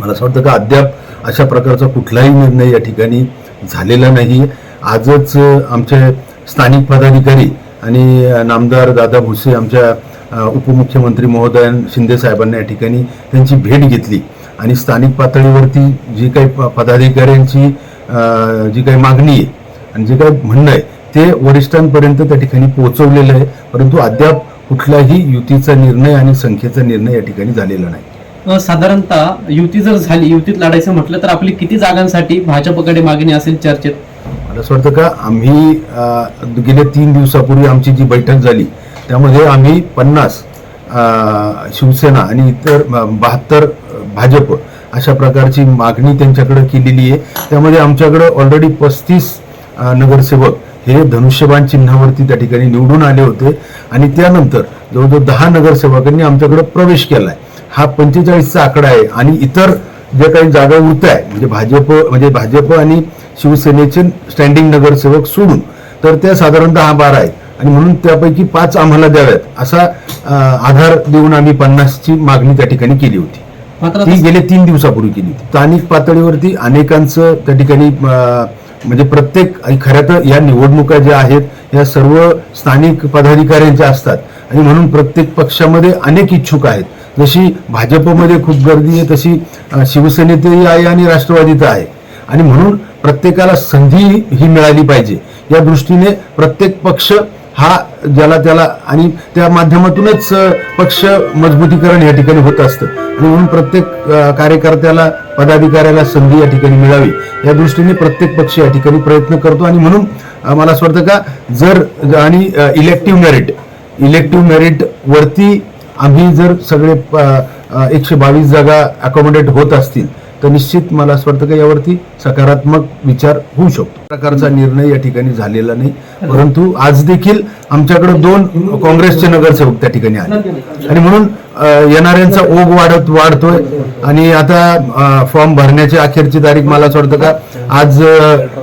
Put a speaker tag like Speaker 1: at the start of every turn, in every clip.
Speaker 1: मला असं वाटतं का अद्याप अशा प्रकारचा कुठलाही निर्णय या ठिकाणी झालेला नाही. आजच आमचे स्थानिक पदाधिकारी आणि नामदार दादा भुसे आमच्या उपमुख्यमंत्री महोदय शिंदे साहेबांना या ठिकाणी त्यांची भेट घेतली. आणि स्थानिक पातळीवरती जी काही प- पदाधिकाऱ्यांची जी काही मागणी आहे आणि जे काही म्हणणं आहे ते वरिष्ठांपर्यंत त्या ठिकाणी पोहोचवलेलं आहे. परंतु अद्याप कुठलाही युतीचा निर्णय आणि संख्येचा निर्णय या ठिकाणी झालेला नाही.
Speaker 2: साधारणतः युती जर झाली युतीत लढायचं म्हटलं तर आपली किती जागांसाठी भाजपकडे मागणी असेल चर्चेत?
Speaker 1: मला असं वाटतं का आम्ही गेल्या तीन दिवसापूर्वी आमची जी बैठक झाली त्यामध्ये आम्ही पन्नास शिवसेना आणि इतर बहात्तर भाजप अशा प्रकारची मागणी त्यांच्याकडे केलेली आहे. त्यामध्ये आमच्याकडे ऑलरेडी पस्तीस नगरसेवक हे धनुष्यबाण चिन्हावरती त्या ठिकाणी निवडून आले होते. आणि त्यानंतर जवळजवळ दहा नगरसेवकांनी आमच्याकडे प्रवेश केला आहे हा पंचेचाळीसचा आकडा आहे आणि इतर जे काही जागा उरत आहे म्हणजे भाजप म्हणजे भाजप आणि शिवसेनेचे स्टँडिंग नगरसेवक सोडून तर त्या साधारणतः हा बारा आहेत. आणि म्हणून त्यापैकी पाच आम्हाला द्याव्यात असा आधार देऊन आम्ही पन्नासची मागणी त्या ठिकाणी केली होती. ती गेले तीन दिवसापूर्वी केली होती. स्थानिक पातळीवरती अनेकांचं त्या ठिकाणी म्हणजे प्रत्येक खऱ्या तर या निवडणुका ज्या आहेत या सर्व स्थानिक पदाधिकाऱ्यांच्या असतात. आणि म्हणून प्रत्येक पक्षामध्ये अनेक इच्छुक आहेत. जशी भाजपमध्ये खूप गर्दी आहे तशी शिवसेनेतही आहे आणि राष्ट्रवादीत आहे. आणि म्हणून प्रत्येकाला संधी ही मिळाली पाहिजे. या दृष्टीने प्रत्येक पक्ष हा ज्याला त्याला आणि त्या माध्यमातूनच पक्ष मजबूतीकरण या ठिकाणी होत असतं. आणि म्हणून प्रत्येक कार्यकर्त्याला पदाधिकाऱ्याला संधी या ठिकाणी मिळावी. या दृष्टीने प्रत्येक पक्ष या ठिकाणी प्रयत्न करतो. आणि म्हणून मला असं वाटतं का जर आणि इलेक्टिव्ह मेरिट इलेक्टिव्ह मेरिट वरती आम्ही जर सगळे एकशे बावीस जागा अकोमोडेट होत असतील तर निश्चित मला असं वाटतं का यावरती सकारात्मक विचार होऊ शकतो. प्रकारचा निर्णय या ठिकाणी झालेला नाही. परंतु आज देखील आमच्याकडे दोन काँग्रेसचे नगरसेवक त्या ठिकाणी आले. आणि म्हणून येणाऱ्यांचा ओघ वाढत वाढतोय. आणि आता फॉर्म भरण्याची अखेरची तारीख मला असं वाटतं का आज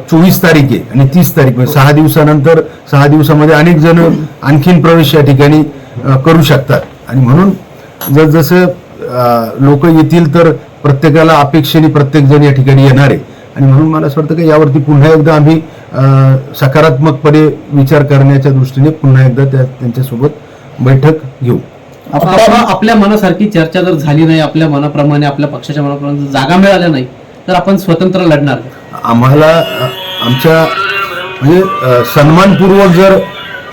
Speaker 1: चोवीस तारीख आहे आणि तीस तारीख म्हणजे सहा दिवसानंतर सहा दिवसामध्ये अनेक जण आणखीन प्रवेश या ठिकाणी करू शकतात. आणि म्हणून जर जसं लोक येतील तर प्रत्येकाला अपेक्षेने प्रत्येक जण या ठिकाणी येणार आहे. आणि म्हणून मला असं वाटतं की यावरती पुन्हा एकदा आम्ही अं, सकारात्मकपणे विचार करण्याच्या दृष्टीने पुन्हा एकदा त्या त्यांच्यासोबत बैठक घेऊ.
Speaker 2: आपल्या आपल्या मनासारखी चर्चा जर झाली नाही आपल्या मनाप्रमाणे आपल्या पक्षाच्या मनाप्रमाणे जर जागा मिळाल्या नाही तर आपण स्वतंत्र लढणार.
Speaker 1: आम्हाला आमच्या म्हणजे सन्मानपूर्वक जर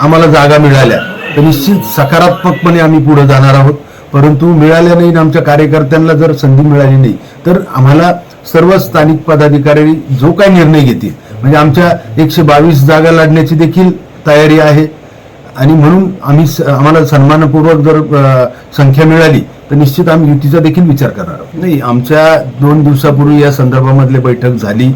Speaker 1: आम्हाला जागा मिळाल्या तर निश्चित सकारात्मकपणे आम्ही पुढे जाणार आहोत. परंतु मिळाल्या नाही आमच्या कार्यकर्त्यांना जर संधी मिळाली नाही तर आम्हाला सर्व स्थानिक पदाधिकारी जो काही निर्णय घेतील म्हणजे आमच्या एकशे बावीस जागा लढण्याची देखील तयारी आहे. आणि म्हणून आम्ही स- आम्हाला सन्मानपूर्वक जर संख्या मिळाली तर निश्चित आम्ही युतीचा देखील विचार करणार आहोत. नाही आमच्या दोन दिवसापूर्वी या संदर्भामधली बैठक झाली.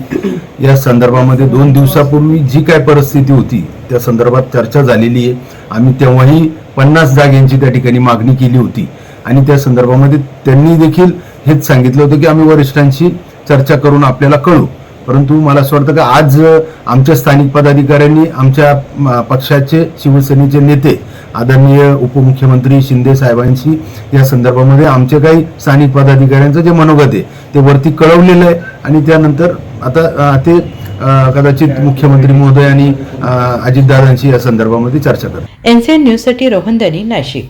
Speaker 1: या संदर्भामध्ये दोन दिवसापूर्वी जी काय परिस्थिती होती त्या संदर्भात चर्चा झालेली आहे. आम्ही तेव्हाही पन्नास जागेंची त्या ठिकाणी मागणी केली होती. आणि त्या संदर्भामध्ये त्यांनी देखील हेच सांगितलं होतं की आम्ही वरिष्ठांशी चर्चा करून आपल्याला कळू. परंतु मला असं वाटतं की आज आमच्या स्थानिक पदाधिकाऱ्यांनी आमच्या पक्षाचे शिवसेनेचे नेते आदरणीय उपमुख्यमंत्री शिंदे साहेबांशी या संदर्भामध्ये आमचे काही स्थानिक पदाधिकाऱ्यांचं जे मनोगत आहे ते वरती कळवलेलं आहे. आणि त्यानंतर आता ते कदाचित मुख्यमंत्री महोदय आणि अजितदादांशी या संदर्भामध्ये चर्चा करतात
Speaker 3: एनसीएन न्यूजसाठी रोहन दनी नाशिक.